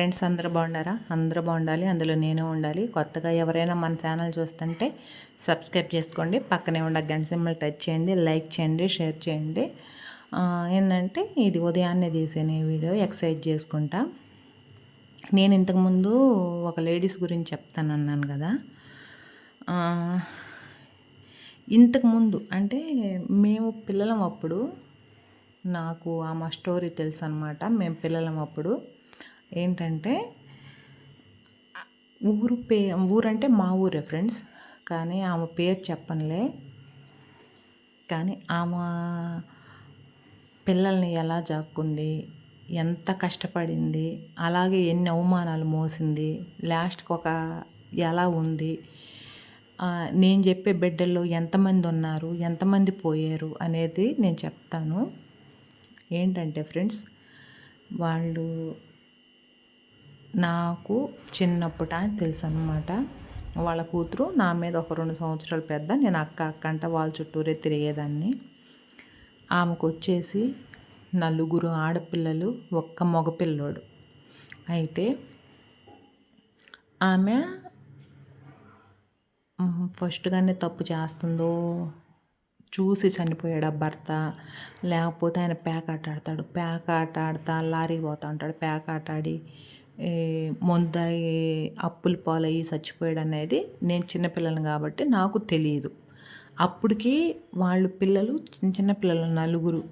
Friends అందరూ బాగుండారా అందరూ బాగుండాలి అందులో నేను ఉండాలి. కొత్తగా ఎవరైనా మన ఛానల్ చూస్తుంటే సబ్స్క్రైబ్ చేసుకోండి. పక్కనే ఉన్న గంట సింబల్ టచ్ చేయండి లైక్ చేయండి షేర్ చేయండి. ఏంటంటే ఇది ఉదయాన్నే తీసిన వీడియో ఎక్సర్సైజ్ చేసుకుంటా. నేను ఇంతకుముందు ఒక లేడీస్ గురించి చెప్తాను అన్నాను కదా. ఇంతకుముందు అంటే మేము పిల్లలం అప్పుడు నాకు ఆమె స్టోరీ తెలుసు అనమాట మేము పిల్లలం అప్పుడు ఏంటంటే ఊరు పే ఊరంటే మా ఊరే ఫ్రెండ్స్. కానీ ఆమె పేరు చెప్పనులే. కానీ ఆమె పిల్లల్ని ఎలా జాక్కుంది? ఎంత కష్టపడింది? అలాగే ఎన్ని అవమానాలు మోసింది? లాస్ట్కి ఒక ఎలా ఉంది? నేను చెప్పే బిడ్డల్లో ఎంతమంది ఉన్నారు? ఎంతమంది పోయారు? అనేది నేను చెప్తాను. ఏంటంటే ఫ్రెండ్స్ వాళ్ళు నాకు చిన్నప్పుట తెలుసు అనమాట వాళ్ళ కూతురు నా మీద ఒక రెండు సంవత్సరాలు పెద్ద నేను అక్క అక్క అంటే వాళ్ళ చుట్టూరే తిరిగేదాన్ని. ఆమెకు వచ్చేసి నలుగురు ఆడపిల్లలు ఒక్క మగపిల్లోడు అయితే ఆమె ఫస్ట్గానే తప్పు చేస్తుందో చూసి చనిపోయాడు ఆ భర్త లేకపోతే ఆయన పేకాట ఆడతాడు పేకాట ఆడతా లారీ పోతా ఉంటాడు పేకాట ఆడి మొందాయి అప్పుల పాలయ్యి చచ్చిపోయాడు అనేది నేను చిన్నపిల్లని కాబట్టి నాకు తెలియదు. అప్పటికి వాళ్ళు పిల్లలు చిన్న చిన్న పిల్లలు నలుగురు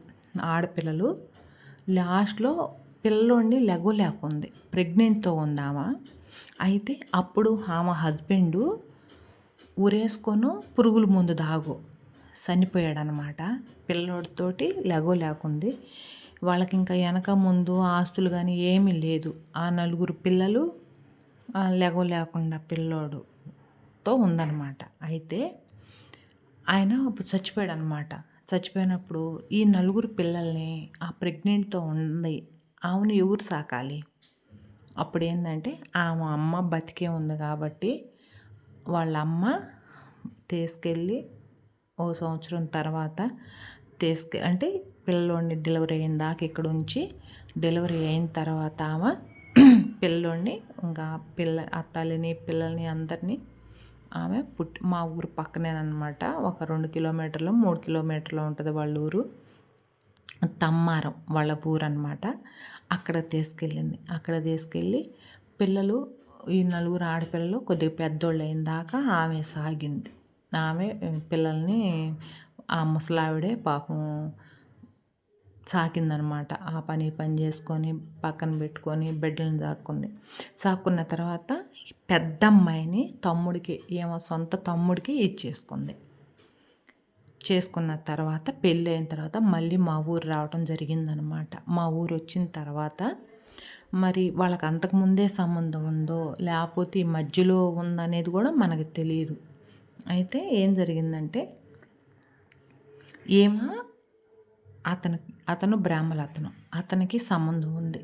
ఆడపిల్లలు లాస్ట్లో పిల్లోడిని లెగలేకుంది ప్రెగ్నెంట్తో ఉందామా? అయితే అప్పుడు ఆమె హస్బెండు ఉరేసుకొని పురుగుల ముందు దాగు. చనిపోయాడనమాట. పిల్లోడితోటి లెగో లేకుంది వాళ్ళకి ఇంకా వెనక ముందు ఆస్తులు కానీ ఏమీ లేదు. ఆ నలుగురు పిల్లలు లెగ లేకుండా పిల్లోడుతో ఉందన్నమాట. అయితే ఆయన అప్పుడు చచ్చిపోయాడు అనమాట చచ్చిపోయినప్పుడు ఈ నలుగురు పిల్లల్ని ఆ ప్రెగ్నెంట్తో ఉంది. ఆమెను ఎవరు సాకాలి? అప్పుడు ఏంటంటే ఆమె అమ్మ బతికే ఉంది కాబట్టి వాళ్ళ అమ్మ తీసుకెళ్ళి ఓ సంవత్సరం తర్వాత తీసుకె అంటే పిల్లోడిని డెలివరీ అయిన దాకా ఇక్కడ ఉంచి డెలివరీ అయిన తర్వాత ఆమె పిల్లోడిని ఇంకా పిల్ల ఆ తల్లిని పిల్లల్ని అందరినీ ఆమె పుట్టి మా ఊరు పక్కనేనమాట ఒక రెండు కిలోమీటర్లు మూడు కిలోమీటర్లు ఉంటుంది వాళ్ళ ఊరు. తమ్మారం వాళ్ళ ఊరు అనమాట అక్కడ తీసుకెళ్ళింది. అక్కడ తీసుకెళ్ళి పిల్లలు ఈ నలుగురు ఆడపిల్లలు కొద్దిగా పెద్దోళ్ళు అయిన దాకా ఆమె సాగింది. ఆమె పిల్లల్ని ఆ ముసలావిడే పాపం సాకిందనమాట. ఆ పని పని చేసుకొని పక్కన పెట్టుకొని బిడ్డలను సాక్కుంది. సాక్కున్న తర్వాత పెద్ద అమ్మాయిని తమ్ముడికి ఏమో సొంత తమ్ముడికి ఇచ్చేసుకుంది. చేసుకున్న తర్వాత పెళ్ళి అయిన తర్వాత మళ్ళీ మా ఊరు రావడం జరిగిందనమాట. మా ఊరు వచ్చిన తర్వాత మరి వాళ్ళకి అంతకుముందే సంబంధం ఉందో లేకపోతే ఈ మధ్యలో ఉందనేది కూడా మనకు తెలియదు అయితే ఏం జరిగిందంటే ఏమో అతనికి అతను బ్రాహ్మలతను అతనికి సంబంధం ఉంది.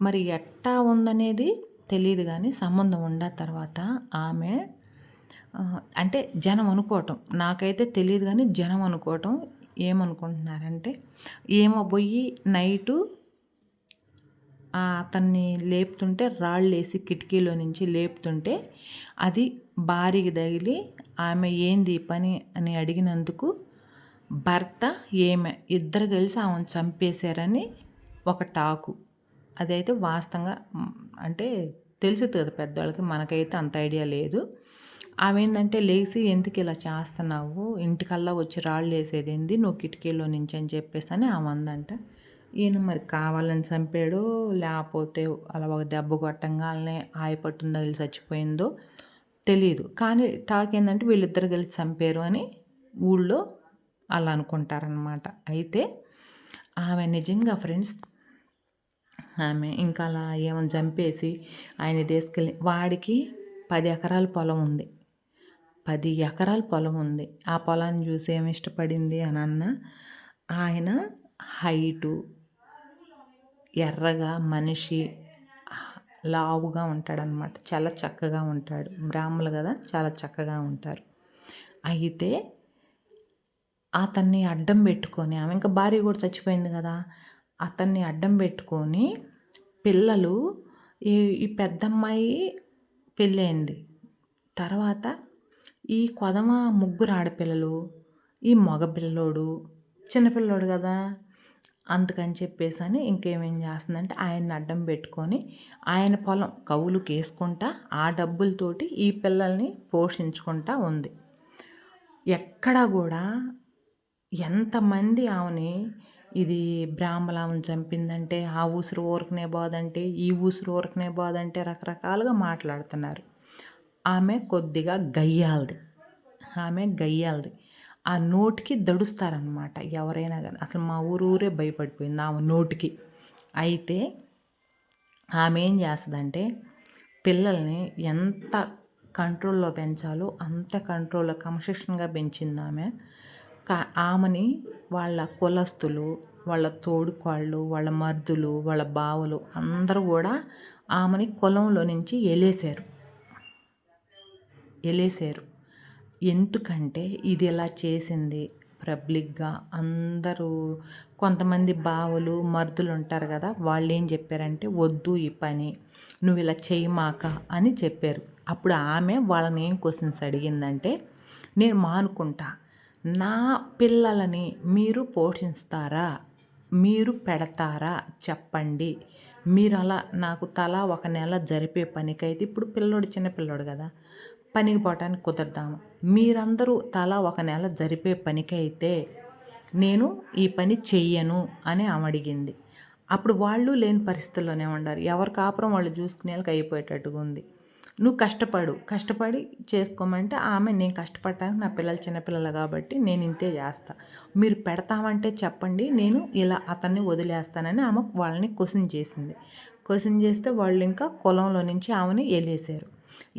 మరి ఎట్టా ఉందనేది తెలియదు కానీ సంబంధం ఉండ తర్వాత ఆమె అంటే జనం అనుకోవటం. నాకైతే తెలియదు కానీ జనం అనుకోవటం. ఏమనుకుంటున్నారంటే ఏమో పోయి నైటు అతన్ని లేపుతుంటే రాళ్ళు వేసి కిటికీలో నుంచి లేపుతుంటే అది భారీగా తగిలి ఆమె ఏంది పని అని అడిగినందుకు భర్త ఏమె ఇద్దరు కలిసి ఆమెను చంపేశారని ఒక టాకు. అదైతే వాస్తవంగా అంటే తెలుసుది కదా పెద్దవాళ్ళకి మనకైతే అంత ఐడియా లేదు. ఆమె ఏంటంటే లేచి ఎందుకు ఇలా చేస్తున్నావు? ఇంటికల్లా వచ్చి రాళ్ళు వేసేది ఏంది? నువ్వు కిటికీలో నుంచి అని చెప్పేసి అని ఆమె అందంట ఈయన మరి కావాలని చంపాడో లేకపోతే అలా ఒక దెబ్బ కొట్టంగానే ఆయపట్టుందో వెళ్ళి చచ్చిపోయిందో తెలియదు కానీ టాక్ ఏంటంటే వీళ్ళిద్దరు కలిసి చంపారు అని ఊళ్ళో అలా అనుకుంటారనమాట అయితే ఆమె నిజంగా ఫ్రెండ్స్ ఆమె ఇంకా అలా ఏమని చంపేసి ఆయన తీసుకెళ్ళి వాడికి పది ఎకరాల పొలం ఉంది. పది ఎకరాల పొలం ఉంది. ఆ పొలాన్ని చూసి ఏమి ఇష్టపడింది అని అన్న ఆయన హైటు ఎర్రగా మనిషి లావుగా ఉంటాడనమాట చాలా చక్కగా ఉంటాడు. బ్రాహ్మలు కదా చాలా చక్కగా ఉంటారు. అయితే అతన్ని అడ్డం పెట్టుకొని ఆమె ఇంకా భార్య కూడా చచ్చిపోయింది కదా అతన్ని అడ్డం పెట్టుకొని పిల్లలు ఈ ఈ పెద్దమ్మాయి పెళ్ళయింది. తర్వాత ఈ కొదమ ముగ్గురు ఆడపిల్లలు ఈ మగ పిల్లోడు చిన్నపిల్లోడు కదా అందుకని చెప్పేసి అని ఇంకేమేం చేస్తుందంటే ఆయన్ని అడ్డం పెట్టుకొని ఆయన పొలం కవులు కేసుకుంటా ఆ డబ్బులతోటి ఈ పిల్లల్ని పోషించుకుంటా ఉంది. ఎక్కడా కూడా ఎంతమంది ఆమెని ఇది బ్రాహ్మలామని చంపిందంటే ఆ ఊసురు ఊరకనే బాదంటే ఈ ఊసురు ఊరకనే బాదంటే రకరకాలుగా మాట్లాడుతున్నారు. ఆమె కొద్దిగా గయ్యాలది. ఆమె గయ్యాలది. ఆ నోటికి దడుస్తారనమాట ఎవరైనా కానీ అసలు మా ఊరు ఊరే భయపడిపోయింది ఆమె నోటికి. అయితే ఆమె ఏం చేస్తుందంటే పిల్లల్ని ఎంత కంట్రోల్లో పెంచాలో అంత కంట్రోల్లో క్రమశిక్షణగా పెంచింది ఆమె. కా ఆమెని వాళ్ళ కులస్తులు వాళ్ళ తోడుకోళ్ళు వాళ్ళ మర్దులు వాళ్ళ బావలు అందరూ కూడా ఆమెని కులంలో నుంచి ఎలేశారు ఎలేశారు ఎందుకంటే ఇది ఇలా చేసింది పబ్లిక్గా అందరూ కొంతమంది బావలు మర్దులు ఉంటారు కదా వాళ్ళు ఏం చెప్పారంటే వద్దు ఈ పని నువ్వు ఇలా చేయమాక అని చెప్పారు. అప్పుడు ఆమె వాళ్ళని ఏం క్వశ్చన్స్ అడిగిందంటే నేను మానుకుంటా నా పిల్లలని మీరు పోషిస్తారా? మీరు పెడతారా? చెప్పండి. మీరు అలా నాకు తల ఒక నెల జరిపే పనికైతే ఇప్పుడు పిల్లోడు చిన్న పిల్లోడు కదా పనికి పోవటానికి కుదరదాము మీరందరూ తల ఒక నెల జరిపే పనికైతే నేను ఈ పని చెయ్యను అని ఆమె అడిగింది. అప్పుడు వాళ్ళు లేని పరిస్థితుల్లోనే ఉండారు ఎవరి కాపురం వాళ్ళు చూసుకునేళ్ళకి అయిపోయేటట్టుగా ఉంది. నువ్వు కష్టపడు కష్టపడి చేసుకోమంటే ఆమె నేను కష్టపడ్డాను నా పిల్లలు చిన్నపిల్లలు కాబట్టి నేను ఇంతే చేస్తా. మీరు పెడతామంటే చెప్పండి నేను ఇలా అతన్ని వదిలేస్తానని ఆమె వాళ్ళని క్వశ్చన్ చేసింది. క్వశ్చన్ చేస్తే వాళ్ళు ఇంకా కులంలో నుంచి ఆమెను ఎలేసారు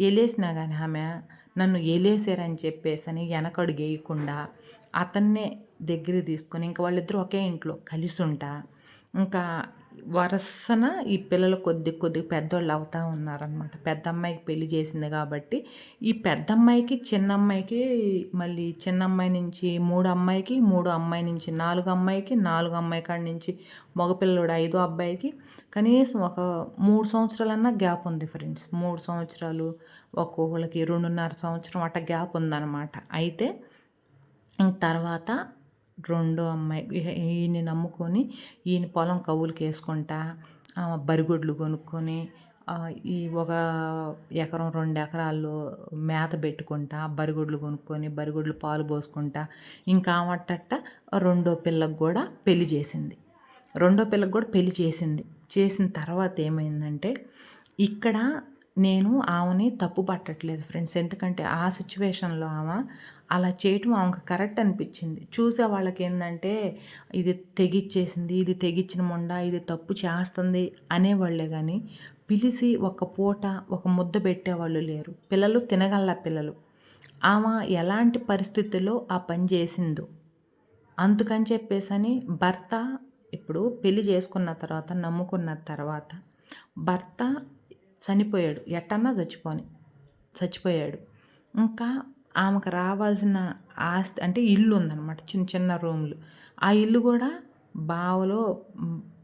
ఎలేసినా కానీ ఆమె నన్ను ఎలేసారని చెప్పేసి అని వెనకడుగు వేయకుండా అతన్నే దగ్గర తీసుకొని ఇంకా వాళ్ళిద్దరూ ఒకే ఇంట్లో కలిసి ఉంటా. ఇంకా వరసన ఈ పిల్లలు కొద్ది కొద్ది పెద్దోళ్ళు అవుతూ ఉన్నారనమాట పెద్ద అమ్మాయికి పెళ్ళి చేసింది కాబట్టి ఈ పెద్ద అమ్మాయికి చిన్న అమ్మాయికి మళ్ళీ చిన్న అమ్మాయి నుంచి మూడు అమ్మాయికి మూడు అమ్మాయి నుంచి నాలుగు అమ్మాయికి నాలుగు అమ్మాయి కాడి నుంచి మగపిల్లడు ఐదో అబ్బాయికి కనీసం ఒక మూడు సంవత్సరాలన్నా గ్యాప్ ఉంది ఫ్రెండ్స్. మూడు సంవత్సరాలు ఒక్కొక్కళ్ళకి రెండున్నర సంవత్సరం అట్ట గ్యాప్ ఉందన్నమాట. అయితే తర్వాత రెండో అమ్మాయి ఈయన్ని నమ్ముకొని ఈయన పొలం కవులకి వేసుకుంటా బరిగొడ్లు కొనుక్కొని ఈ ఒక ఎకరం రెండు ఎకరాల్లో మేత పెట్టుకుంటా బరిగొడ్లు కొనుక్కొని బరిగొడ్లు పాలు పోసుకుంటా. ఇంకా మట్టట్ట రెండో పిల్లకు కూడా పెళ్ళి చేసింది. రెండో పిల్లకు కూడా పెళ్ళి చేసింది. చేసిన తర్వాత ఏమైందంటే ఇక్కడ నేను ఆమెని తప్పు పట్టట్లేదు ఫ్రెండ్స్. ఎందుకంటే ఆ సిచ్యువేషన్లో ఆమె అలా చేయటం ఆమెకు కరెక్ట్ అనిపించింది. చూసే వాళ్ళకి ఏంటంటే ఇది తెగిచ్చేసింది ఇది తెగిచ్చిన మొండ ఇది తప్పు చేస్తుంది అనేవాళ్ళే కానీ పిలిచి ఒక పూట ఒక ముద్ద పెట్టేవాళ్ళు లేరు. పిల్లలు తినగల పిల్లలు. ఆమె ఎలాంటి పరిస్థితుల్లో ఆ పని చేసిందో. అందుకని చెప్పేసని భర్త ఇప్పుడు పెళ్ళి చేసుకున్న తర్వాత నమ్ముకున్న తర్వాత భర్త చనిపోయాడు. ఎట్టన్నా చచ్చిపోని చచ్చిపోయాడు. ఇంకా ఆమెకు రావాల్సిన ఆస్తి అంటే ఇల్లు ఉందన్నమాట చిన్న చిన్న రూమ్లు. ఆ ఇల్లు కూడా బావలో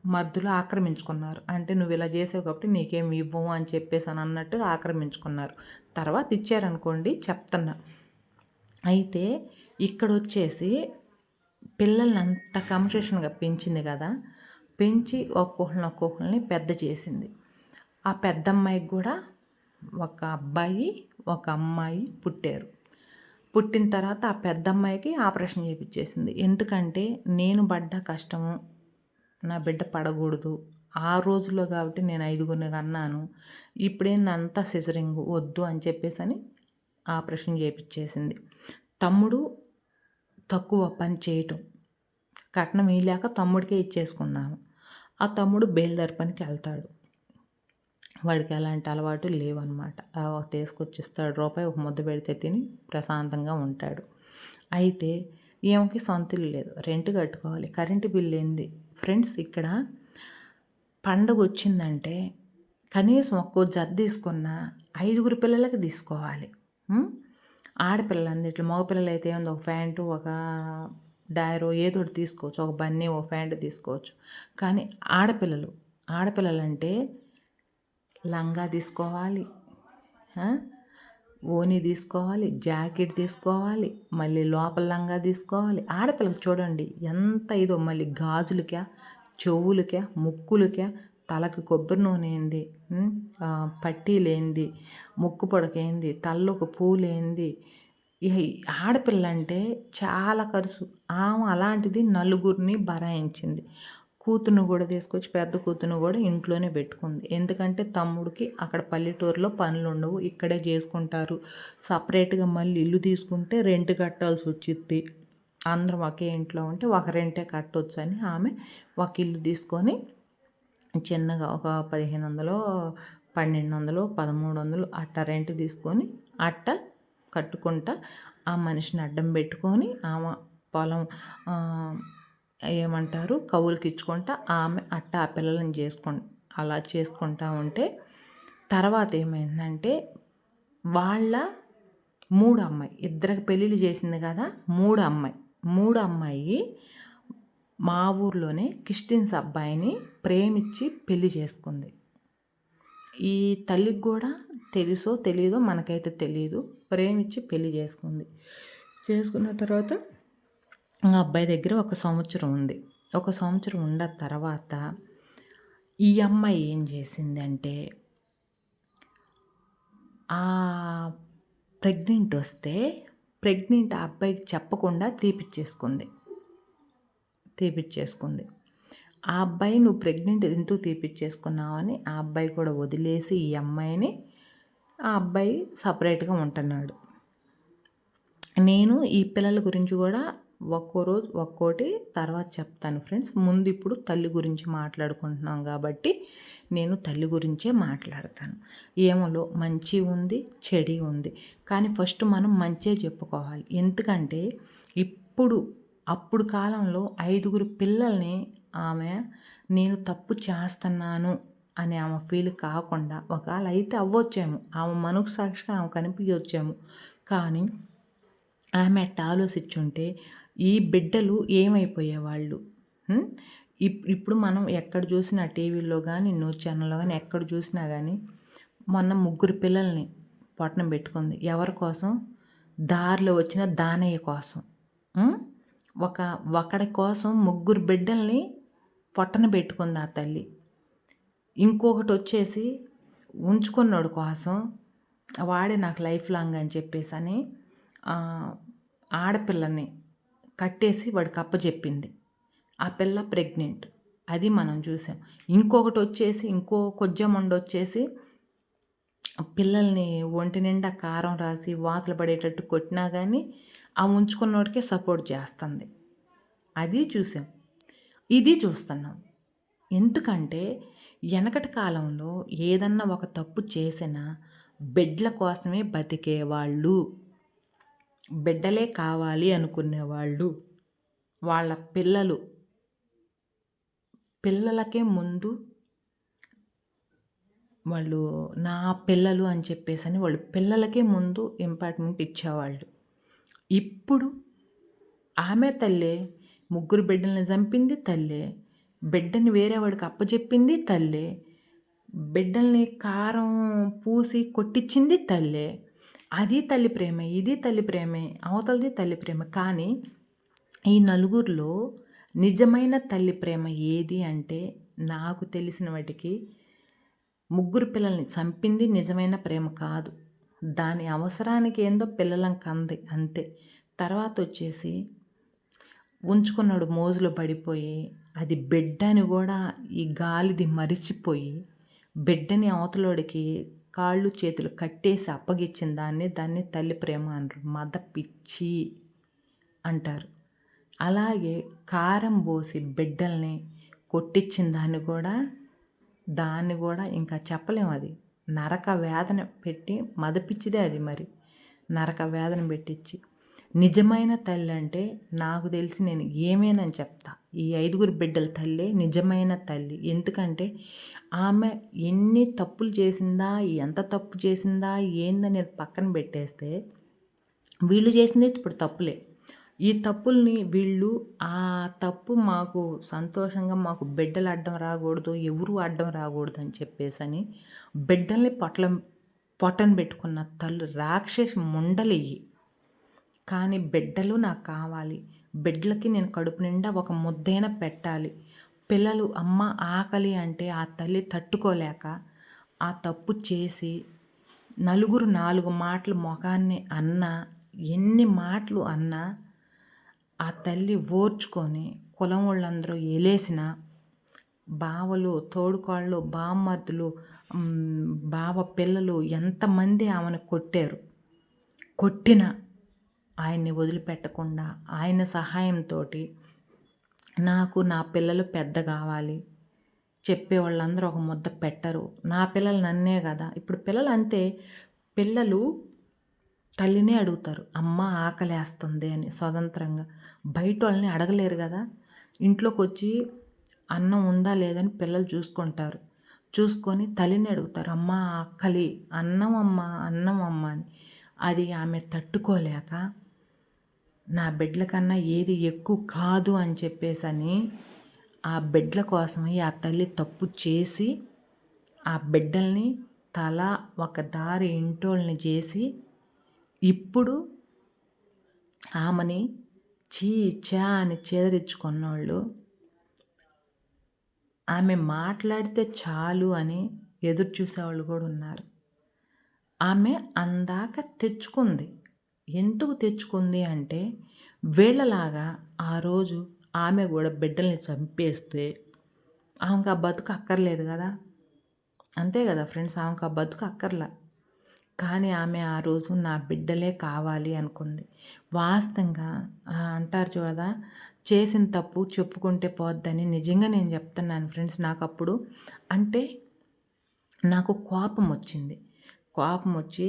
మర్దులు ఆక్రమించుకున్నారు. అంటే నువ్వు ఇలా చేసావు కాబట్టి నీకేం ఇవ్వము అని చెప్పేసి అని అన్నట్టు ఆక్రమించుకున్నారు. తర్వాత ఇచ్చారనుకోండి చెప్తున్నా. అయితే ఇక్కడ వచ్చేసి పిల్లల్ని అంత కన్సెషన్గా పెంచింది కదా పెంచి ఒక్కొక్కరిని ఒక్కొక్కరిని పెద్ద చేసింది. ఆ పెద్దమ్మాయికి కూడా ఒక అబ్బాయి ఒక అమ్మాయి పుట్టారు. పుట్టిన తర్వాత ఆ పెద్దమ్మాయికి ఆపరేషన్ చేయించేసింది ఎందుకంటే నేను పడ్డ కష్టము నా బిడ్డ పడకూడదు. ఆ రోజుల్లో కాబట్టి నేను ఐదుగురిని కన్నాను ఇప్పుడేందంతా సిజరింగ్ వద్దు అని చెప్పేసి అని ఆపరేషన్ చేయించేసింది తమ్ముడు తక్కువ పని చేయటం కట్నం ఇలాక తమ్ముడికే ఇచ్చేసుకున్నాము ఆ తమ్ముడు బేల్దారి పనికి వెళ్తాడు. వాడికి ఎలాంటి అలవాటు లేవన్నమాట తీసుకొచ్చిస్తాడు రూపాయి ఒక ముద్ద పెడితే తిని ప్రశాంతంగా ఉంటాడు. అయితే ఈమెకి సొంత ఇల్లు లేదు. రెంట్ కట్టుకోవాలి. కరెంటు బిల్లు ఏంది? ఫ్రెండ్స్ ఇక్కడ పండగ వచ్చిందంటే కనీసం ఒక్కో జత తీసుకున్న ఐదుగురు పిల్లలకి తీసుకోవాలి. ఆడపిల్లలంది ఇట్లా మగపిల్లలు అయితే ఏముంది? ఒక ప్యాంటు ఒక డైరో ఏదో ఒకటి తీసుకోవచ్చు. ఒక బన్నీ ఒక ప్యాంటు తీసుకోవచ్చు. కానీ ఆడపిల్లలు ఆడపిల్లలు అంటే లంగా తీసుకోవాలి ఓని తీసుకోవాలి జాకెట్ తీసుకోవాలి మళ్ళీ లోపల లంగా తీసుకోవాలి. ఆడపిల్లకి చూడండి ఎంత ఇదో మళ్ళీ గాజులకా చెవులకా ముక్కులకే తలకి కొబ్బరి నూనె ఏంది పట్టీలేంది ముక్కు పొడకేంది తల్లకు పూలేంది ఇక ఆడపిల్ల అంటే చాలా ఖర్చు ఆమె అలాంటిది నలుగురిని బరాయించింది. కూతురుని కూడా తీసుకొచ్చి పెద్ద కూతురుని కూడా ఇంట్లోనే పెట్టుకుంది. ఎందుకంటే తమ్ముడికి అక్కడ పల్లెటూరులో పనులు ఉండవు ఇక్కడే చేసుకుంటారు. సపరేట్గా మళ్ళీ ఇల్లు తీసుకుంటే రెంట్ కట్టాల్సి వచ్చింది అందరం ఒకే ఇంట్లో ఉంటే ఒక రెంటే కట్టొచ్చు అని ఆమె ఒక ఇల్లు తీసుకొని చిన్నగా ఒక పదిహేను వందలు పన్నెండు వందలు పదమూడు వందలు అట్ట రెంట్ తీసుకొని అట్ట కట్టుకుంటా ఆ మనిషిని అడ్డం పెట్టుకొని ఆమె పొలం ఏమంటారు? కవులకి ఇచ్చుకుంటా ఆమె అట్ట ఆ పిల్లలను చేసుకు అలా చేసుకుంటా ఉంటే తర్వాత ఏమైందంటే వాళ్ళ మూడు అమ్మాయి ఇద్దరికి పెళ్ళిళ్ళు చేసింది కదా మూడు అమ్మాయి మూడు అమ్మాయి మా ఊర్లోనే క్రిస్టియన్స్ అబ్బాయిని ప్రేమించి పెళ్ళి చేసుకుంది. ఈ తల్లికి కూడా తెలుసో తెలియదో మనకైతే తెలియదు ప్రేమించి పెళ్ళి చేసుకుంది. చేసుకున్న తర్వాత అబ్బాయి దగ్గర ఒక సంవత్సరం ఉంది. ఒక సంవత్సరం ఉన్న తర్వాత ఈ అమ్మాయి ఏం చేసిందంటే ఆ ప్రెగ్నెంట్ వస్తే ప్రెగ్నెంట్ ఆ అబ్బాయికి చెప్పకుండా తీపిచ్చేసుకుంది. తీపిచ్చేసుకుంది. ఆ అబ్బాయి నువ్వు ప్రెగ్నెంట్ ఎందుకు తీపిచ్చేసుకున్నావు? అని ఆ అబ్బాయి కూడా వదిలేసి ఈ అమ్మాయిని ఆ అబ్బాయి సపరేట్గా ఉంటున్నాడు. నేను ఈ పిల్లల గురించి కూడా ఒక్కో రోజు ఒక్కోటి తర్వాత చెప్తాను ఫ్రెండ్స్. ముందు ఇప్పుడు తల్లి గురించి మాట్లాడుకుంటున్నాం కాబట్టి నేను తల్లి గురించే మాట్లాడతాను. ఏమోలో మంచి ఉంది చెడి ఉంది. కానీ ఫస్ట్ మనం మంచే చెప్పుకోవాలి. ఎందుకంటే ఇప్పుడు అప్పుడు కాలంలో ఐదుగురు పిల్లల్ని ఆమె నేను తప్పు చేస్తున్నాను అని ఆమె ఫీల్ కాకుండా ఒకవేళ అయితే అవ్వచ్చేమో. ఆమె మనకు సాక్షిగా ఆమె కనిపించొచ్చేమో. కానీ ఆమె అట్ట ఆలోచించుంటే ఈ బిడ్డలు ఏమైపోయేవాళ్ళు? ఇప్ ఇప్పుడు మనం ఎక్కడ చూసినా టీవీలో కానీ న్యూస్ ఛానల్లో కానీ ఎక్కడ చూసినా కానీ మొన్న ముగ్గురు పిల్లల్ని పొట్టనం పెట్టుకుంది. ఎవరి కోసం? దారిలో వచ్చిన దానయ్య కోసం. ఒక ఒకడి కోసం ముగ్గురు బిడ్డల్ని పొట్టన పెట్టుకుంది ఆ తల్లి. ఇంకొకటి వచ్చేసి ఉంచుకున్నాడు కోసం వాడే నాకు లైఫ్ లాంగ్ అని చెప్పేసి అని ఆడపిల్లని కట్టేసి వాడికి అప్పచెప్పింది ఆ పిల్ల ప్రెగ్నెంట్. అది మనం చూసాం. ఇంకొకటి వచ్చేసి ఇంకో కొజ్జమండి వచ్చేసి పిల్లల్ని ఒంటి నిండా కారం రాసి వాతలు పడేటట్టు కొట్టినా కానీ ఆ ఉంచుకున్నోడికే సపోర్ట్ చేస్తుంది. అది చూసాం. ఇది చూస్తున్నాం. ఎందుకంటే వెనకటి కాలంలో ఏదన్నా ఒక తప్పు చేసినా బిడ్ల కోసమే బతికేవాళ్ళు. బిడ్డలే కావాలి అనుకునేవాళ్ళు. వాళ్ళ పిల్లలు పిల్లలకే ముందు వాళ్ళు నా పిల్లలు అని చెప్పేసి అని వాళ్ళు పిల్లలకే ముందు ఇంపార్టెంట్ ఇచ్చేవాళ్ళు. ఇప్పుడు ఆమె తల్లే ముగ్గురు బిడ్డల్ని చంపింది తల్లే బిడ్డని వేరే వాడికి అప్పచెప్పింది తల్లే బిడ్డల్ని కారం పూసి కొట్టించింది తల్లే అది తల్లి ప్రేమే ఇది తల్లి ప్రేమే అవతలది తల్లి ప్రేమ. కానీ ఈ నలుగురిలో నిజమైన తల్లి ప్రేమ ఏది అంటే నాకు తెలిసిన వాటికి ముగ్గురు పిల్లల్ని చంపింది నిజమైన ప్రేమ కాదు. దాని అవసరానికి ఏందో పిల్లలం కంది అంతే. తర్వాత వచ్చేసి ఉంచుకున్నాడు మోజులో పడిపోయి అది బిడ్డని కూడా ఈ గాలిది మరిచిపోయి బిడ్డని అవతలోడికి కాళ్ళు చేతులు కట్టేసి అప్పగిచ్చిన దాన్ని దాన్ని తల్లి ప్రేమ అనరు మద పిచ్చి అంటారు. అలాగే కారం పోసి బిడ్డల్ని కొట్టించిన దాన్ని కూడా దాన్ని కూడా ఇంకా చెప్పలేము అది. నరక వేదన పెట్టి మదపిచ్చిదే అది మరి. నరక వేదన పెట్టించి నిజమైన తల్లి అంటే నాకు తెలిసి నేను ఏమేనని చెప్తా. ఈ ఐదుగురు బిడ్డల తల్లే నిజమైన తల్లి. ఎందుకంటే ఆమె ఎన్ని తప్పులు చేసిందా ఎంత తప్పు చేసిందా ఏందనేది పక్కన పెట్టేస్తే వీళ్ళు చేసింది ఇప్పుడు తప్పులే. ఈ తప్పుల్ని వీళ్ళు ఆ తప్పు మాకు సంతోషంగా మాకు బిడ్డలు అడ్డం రాకూడదు ఎవరు అడ్డం రాకూడదు అని చెప్పేసని బిడ్డల్ని పొట్ల పొట్టన పెట్టుకున్న తల్లు రాక్షసి ముండలియ్యి. కానీ బిడ్డలు నాకు కావాలి. బిడ్డలకి నేను కడుపు నిండా ఒక ముద్దైన పెట్టాలి. పిల్లలు అమ్మ ఆకలి అంటే ఆ తల్లి తట్టుకోలేక ఆ తప్పు చేసి నలుగురు నాలుగు మాటలు మొఖాన్ని అన్నా ఎన్ని మాటలు అన్నా ఆ తల్లి ఓర్చుకొని కులం వాళ్ళందరూ ఎలేసిన బావలు తోడుకోళ్ళు బామ్మర్దులు బావ పిల్లలు ఎంతమంది ఆమెను కొట్టారు? కొట్టిన ఆయన్ని వదిలిపెట్టకుండా ఆయన సహాయంతో నాకు నా పిల్లలు పెద్ద కావాలి. చెప్పే వాళ్ళందరూ ఒక ముద్ద పెట్టరు. నా పిల్లలు నన్నే కదా. ఇప్పుడు పిల్లలు అంతే. పిల్లలు తల్లినే అడుగుతారు. అమ్మ ఆకలేస్తుంది అని స్వతంత్రంగా. బయట వాళ్ళని అడగలేరు కదా. ఇంట్లోకి వచ్చి అన్నం ఉందా లేదని పిల్లలు చూసుకుంటారు. చూసుకొని తల్లిని అడుగుతారు. అమ్మ ఆకలి. అన్నం అమ్మ అన్నం అమ్మ అని. అది ఆమె తట్టుకోలేక నా బిడ్డల కన్నా ఏది ఎక్కువ కాదు అని చెప్పేసని ఆ బిడ్డల కోసమై ఆ తల్లి తప్పు చేసి ఆ బిడ్డల్ని తల ఒక దారి ఇంటోళ్ళని చేసి ఇప్పుడు ఆమెని చీ చా అని చేదరించుకున్నోళ్ళు ఆమె మాట్లాడితే చాలు అని ఎదురు చూసేవాళ్ళు కూడా ఉన్నారు. ఆమె అందాక తెచ్చుకుంది. ఎందుకు తెచ్చుకుంది అంటే వీళ్ళలాగా ఆ రోజు ఆమె కూడా బిడ్డల్ని చంపేస్తే ఆమెకు ఆ బతుకు అక్కర్లేదు కదా? అంతే కదా ఫ్రెండ్స్ ఆమెకు ఆ బతుకు అక్కర్లా. కానీ ఆమె ఆ రోజు నా బిడ్డలే కావాలి అనుకుంది. వాస్తవంగా అంటారు చూడదా? చేసిన తప్పు చెప్పుకుంటే పోద్దని నిజంగా నేను చెప్తున్నాను ఫ్రెండ్స్ నాకు అప్పుడు అంటే నాకు కోపం వచ్చింది. కోపం వచ్చి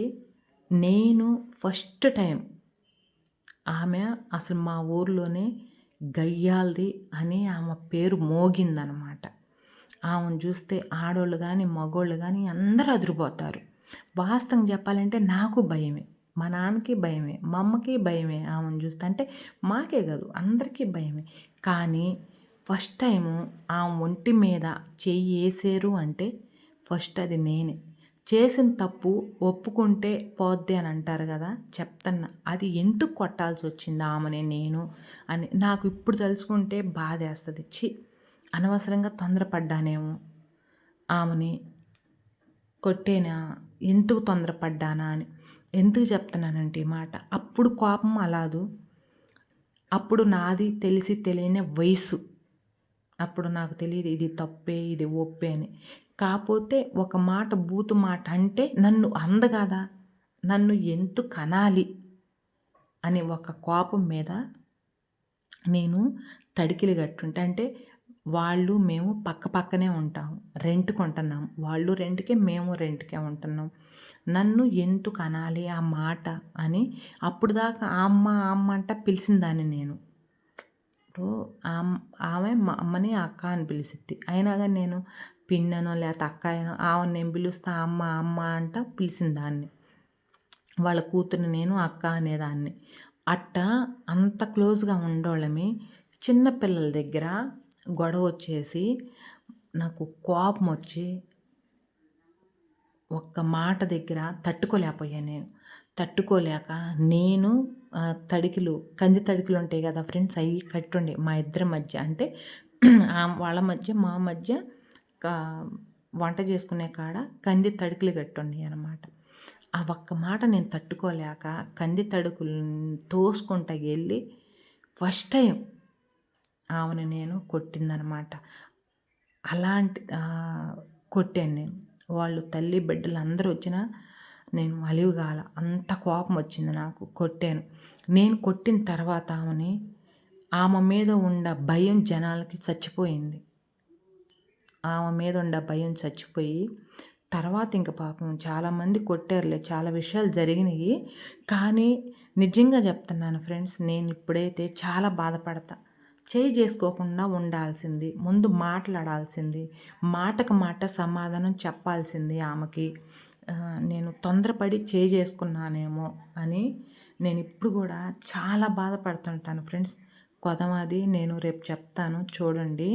నేను ఫస్ట్ టైం ఆమె అసలు మా ఊర్లోనే గయ్యాల్ది అని ఆమె పేరు మోగిందనమాట. ఆమెను చూస్తే ఆడోళ్ళు కానీ మగోళ్ళు కానీ అందరూ అదిరిపోతారు. వాస్తవం చెప్పాలంటే నాకు భయమే. మా నాన్నకి భయమే. మా అమ్మకి భయమే ఆమెను చూస్తే. అంటే మాకే కాదు అందరికీ భయమే. కానీ ఫస్ట్ టైము ఆమె ఒంటి మీద చెయ్యి వేసారు అంటే ఫస్ట్ అది నేనే. చేసిన తప్పు ఒప్పుకుంటే పోద్ది అని అంటారు కదా చెప్తున్నా. అది ఎందుకు కొట్టాల్సి వచ్చింది ఆమెనే నేను అని నాకు ఇప్పుడు తెలుసుకుంటే బాధేస్తుంది. చి అనవసరంగా తొందరపడ్డానేమో ఆమెని కొట్టేనా? ఎందుకు తొందరపడ్డానా అని ఎందుకు చెప్తున్నానంటే ఈ మాట. అప్పుడు కోపం అలాదు. అప్పుడు నాది తెలిసి తెలియని వయసు అప్పుడు నాకు తెలియదు ఇది తప్పే ఇది ఒప్పే అని. కాకపోతే ఒక మాట బూతు మాట అంటే నన్ను అందగాదా? నన్ను ఎంతు కనాలి? అని ఒక కోపం మీద నేను తడికిలి కట్టుంటే అంటే వాళ్ళు మేము పక్క పక్కనే ఉంటాము రెంట్కి కొంటున్నాం వాళ్ళు రెంట్కే మేము రెంట్కే ఉంటున్నాం. నన్ను ఎందుకు అనాలి ఆ మాట అని అప్పుడు దాకా అమ్మ అమ్మ అంట పిలిచిందాన్ని నేను. ఇప్పుడు ఆమె మా అమ్మని అక్క అని పిలిచిద్ది అయినా కానీ నేను పిన్ననో లేకపోతే అక్కాయనో ఆమెను నేను పిలుస్తా అమ్మ అమ్మ అంట పిలిచిన దాన్ని. వాళ్ళ కూతురు నేను అక్క అనేదాన్ని. అట్ట అంత క్లోజ్గా ఉండోళ్ళమి చిన్నపిల్లల దగ్గర గొడవ వచ్చేసి నాకు కోపం వచ్చి ఒక్క మాట దగ్గర తట్టుకోలేకపోయాను నేను. తట్టుకోలేక నేను తడికిలు కంది తడికిలు ఉంటాయి కదా ఫ్రెండ్స్ అవి కట్టుండే మా ఇద్దరి మధ్య. అంటే వాళ్ళ మధ్య మా మధ్య వంట చేసుకునే కాడ కంది తడికిలు కట్టుండే అనమాట ఆ ఒక్క మాట నేను తట్టుకోలేక కంది తడుకులు తోసుకుంటా వెళ్ళి ఫస్ట్ టైం ఆమెను నేను కొట్టిందనమాట అలాంటి కొట్టాను నేను. వాళ్ళు తల్లి బిడ్డలు అందరూ వచ్చినా నేను అలివిగాల. అంత కోపం వచ్చింది నాకు. కొట్టాను. నేను కొట్టిన తర్వాత ఆమెని ఆమె మీద ఉన్న భయం జనాలకి చచ్చిపోయింది. ఆమె మీద ఉన్న భయం చచ్చిపోయి తర్వాత ఇంక పాపం చాలామంది కొట్టారులే. చాలా విషయాలు జరిగినాయి. కానీ నిజంగా చెప్తున్నాను ఫ్రెండ్స్ నేను ఇప్పుడైతే చాలా బాధపడతా. చేయి చేసుకోకుండా ఉండాల్సింది. ముందు మాట్లాడాల్సింది. మాటకు మాట సమాధానం చెప్పాల్సింది ఆమెకి. నేను తొందరపడి చేసుకున్నానేమో అని నేను ఇప్పుడు కూడా చాలా బాధపడుతుంటాను. ఫ్రెండ్స్ కొదమది నేను రేపు చెప్తాను. చూడండి.